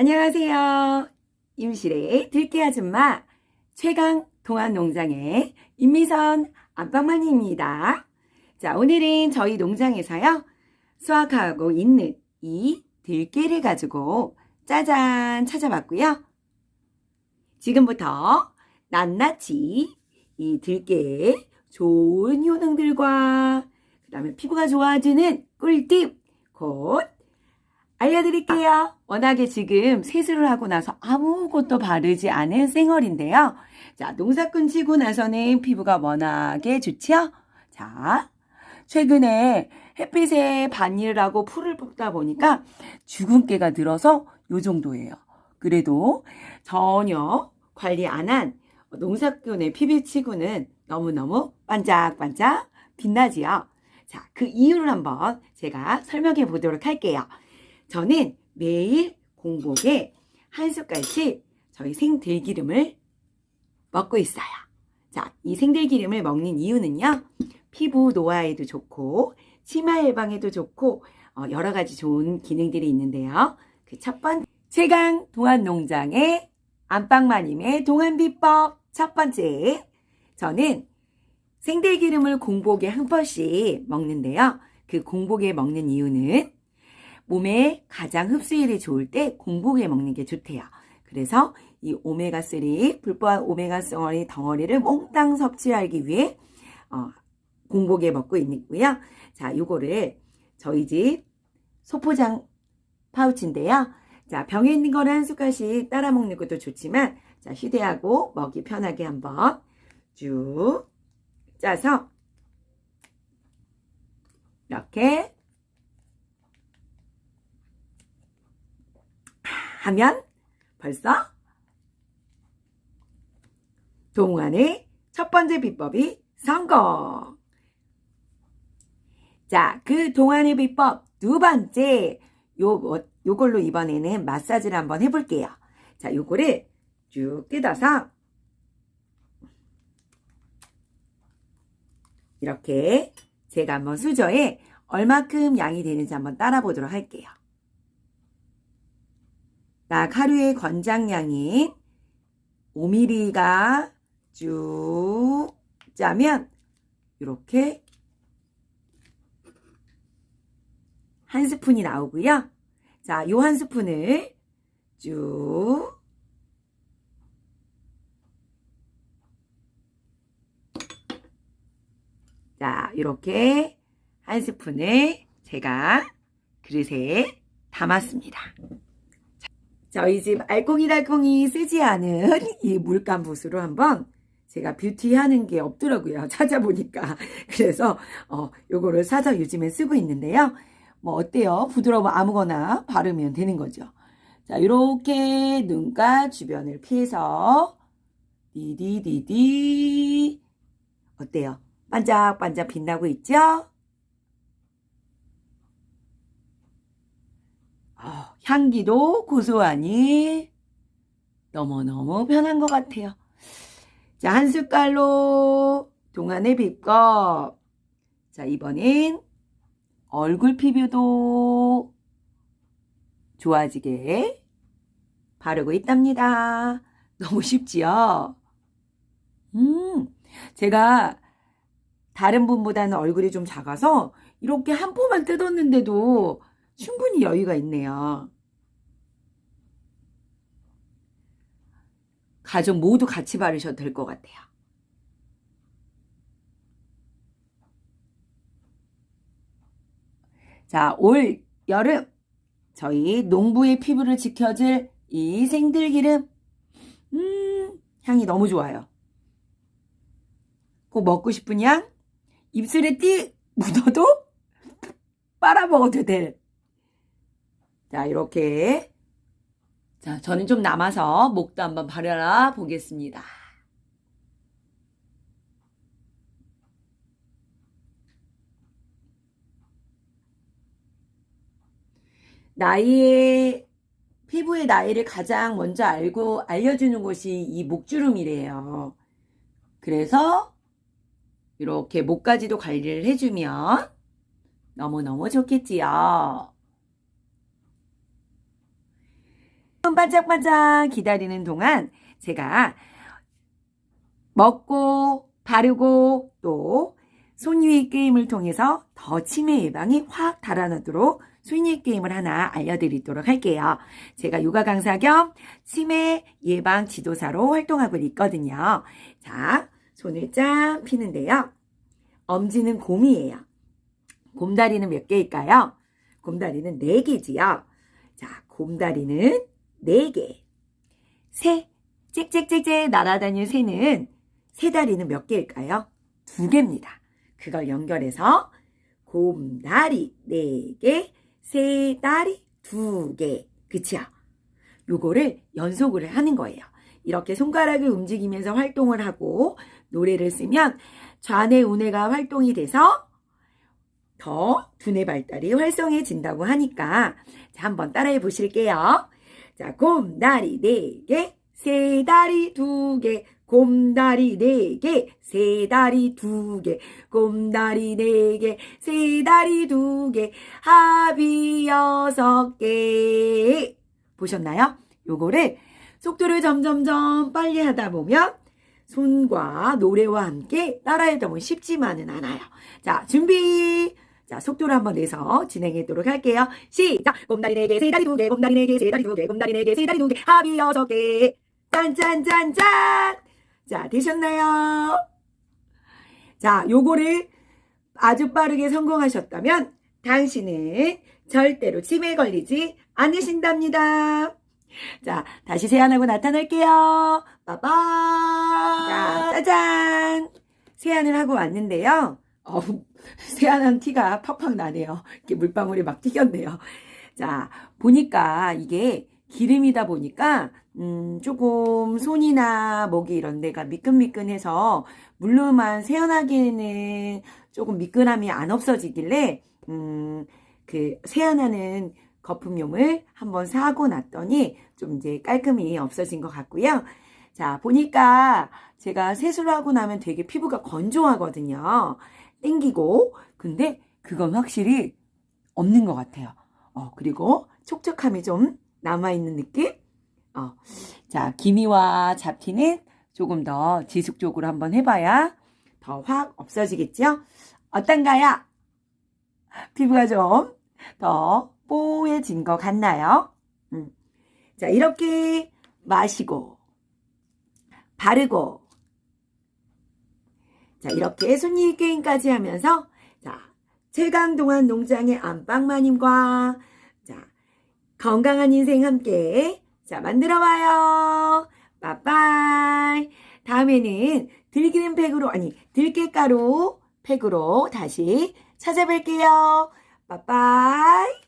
안녕하세요. 임실의 들깨 아줌마 최강 동안 농장의 임미선 안방마니입니다. 자, 오늘은 저희 농장에서요. 수확하고 있는 이 들깨를 가지고 짜잔 찾아봤고요. 지금부터 낱낱이 이 들깨의 좋은 효능들과 그 다음에 피부가 좋아지는 꿀팁 곧 알려드릴게요. 워낙에 지금 세수를 하고 나서 아무것도 바르지 않은 생얼인데요. 자, 농사꾼 치고 나서는 피부가 워낙에 좋지요? 자, 최근에 햇빛에 반일을 하고 풀을 뽑다 보니까 주근깨가 늘어서 요 정도예요. 그래도 전혀 관리 안 한 농사꾼의 피부치고는 너무너무 반짝반짝 빛나지요. 자, 그 이유를 한번 제가 설명해 보도록 할게요. 저는 매일 공복에 한 숟갈씩 저희 생들기름을 먹고 있어요. 자, 이 생들기름을 먹는 이유는요. 피부 노화에도 좋고 치마 예방에도 좋고 어, 여러 가지 좋은 기능들이 있는데요. 그 첫 번째 최강 동안 농장의 안방마님의 동안 비법 첫 번째 저는 생들기름을 공복에 한 번씩 먹는데요. 그 공복에 먹는 이유는 몸에 가장 흡수율이 좋을 때 공복에 먹는 게 좋대요. 그래서 이 오메가3 불포화 오메가3 덩어리를 몽땅 섭취하기 위해 어, 공복에 먹고 있고요. 자, 요거를 저희 집 소포장 파우치인데요. 자, 병에 있는 거는 한 숟갈씩 따라 먹는 것도 좋지만 자, 휴대하고 먹기 편하게 한번 쭉 짜서 이렇게 하면 벌써 동안의 첫 번째 비법이 성공. 자, 그 동안의 비법 두 번째 요 요걸로 이번에는 마사지를 한번 해볼게요. 자, 요거를 쭉 뜯어서 이렇게 제가 한번 수저에 얼마큼 양이 되는지 한번 따라 보도록 할게요. 딱 하루의 권장량인 5mm가 쭉 짜면 이렇게 한 스푼이 나오고요. 자, 요 한 스푼을 쭉 자, 이렇게 한 스푼을 제가 그릇에 담았습니다. 저희 집 알콩이달콩이 쓰지 않은 이 물감 붓으로 한번 제가 뷰티 하는 게 없더라고요. 찾아보니까. 그래서, 어, 요거를 사서 요즘에 쓰고 있는데요. 뭐, 어때요? 부드러워 아무거나 바르면 되는 거죠. 자, 요렇게 눈가 주변을 피해서, 디디디디. 어때요? 반짝반짝 빛나고 있죠? 어, 향기도 고소하니 너무너무 편한 것 같아요. 자, 한 숟갈로 동안의 비법. 자, 이번엔 얼굴 피부도 좋아지게 바르고 있답니다. 너무 쉽지요? 음, 제가 다른 분보다는 얼굴이 좀 작아서 이렇게 한 포만 뜯었는데도 충분히 여유가 있네요. 가족 모두 같이 바르셔도 될 것 같아요. 자, 올 여름 저희 농부의 피부를 지켜줄 이 생들기름 음, 향이 너무 좋아요. 꼭 먹고 싶은 양 입술에 띠 묻어도 빨아먹어도 될 자, 이렇게. 자, 저는 좀 남아서 목도 한번 바르라 보겠습니다. 나이의, 피부의 나이를 가장 먼저 알고 알려주는 곳이 이 목주름이래요. 그래서 이렇게 목까지도 관리를 해주면 너무너무 좋겠지요. 반짝반짝 기다리는 동안 제가 먹고 바르고 또 손유의 게임을 통해서 더 치매 예방이 확 달아나도록 손유의 게임을 하나 알려드리도록 할게요. 제가 요가 강사 겸 치매 예방 지도사로 활동하고 있거든요. 자, 손을 짠 피는데요. 엄지는 곰이에요. 곰다리는 몇 개일까요? 곰다리는 네 개지요. 자, 곰다리는 네 개. 새, 짹짹짹짹 날아다니는 새는 새 다리는 몇 개일까요? 두 개입니다. 그걸 연결해서 곰다리 네 개, 새 다리 두 개. 그치요? 요거를 연속을 하는 거예요. 이렇게 손가락을 움직이면서 활동을 하고 노래를 쓰면 좌뇌 우뇌가 활동이 돼서 더 두뇌 발달이 활성해진다고 하니까 자, 한번 따라해 보실게요. 자, 곰다리 네 개, 새 다리 두 개, 곰다리 네 개, 새 다리 두 개, 곰다리 네 개, 새 다리 두 개, 합이 여섯 개. 보셨나요? 요거를 속도를 점점점 빨리 하다 보면 손과 노래와 함께 따라하다 보면 쉽지만은 않아요. 자, 준비! 자, 속도를 한번 내서 진행하도록 할게요. 시작! 곰다리 네개 세 다리 두개 곰다리 네개 세 다리 두개 곰다리 네개 세 다리 두개 합이 여섯 개 짠짠짠짠! 자, 되셨나요? 자, 요거를 아주 빠르게 성공하셨다면 당신은 절대로 치매에 걸리지 않으신답니다. 자, 다시 세안하고 나타날게요. 빠빠! 자, 짜잔! 세안을 하고 왔는데요. 어우, 세안한 티가 팍팍 나네요. 이렇게 물방울이 막 튀겼네요. 자, 보니까 이게 기름이다 보니까, 음, 조금 손이나 목이 이런 데가 미끈미끈해서 물로만 세안하기에는 조금 미끈함이 안 없어지길래, 음, 그 세안하는 거품용을 한번 사고 났더니 좀 이제 깔끔히 없어진 것 같고요. 자, 보니까 제가 세수를 하고 나면 되게 피부가 건조하거든요. 땡기고. 근데 그건 확실히 없는 것 같아요. 어, 그리고 촉촉함이 좀 남아있는 느낌? 어, 자, 기미와 잡티는 조금 더 지속적으로 한번 해봐야 더 확 없어지겠죠? 어떤가요? 피부가 좀 더 뽀얘진 것 같나요? 음. 자, 이렇게 마시고, 바르고, 자, 이렇게 손님 게임까지 하면서, 자, 최강동안 농장의 안방마님과, 자, 건강한 인생 함께, 자, 만들어 봐요. 빠빠이. 다음에는 들기름 팩으로, 아니, 들깨가루 팩으로 다시 찾아뵐게요. 빠빠이.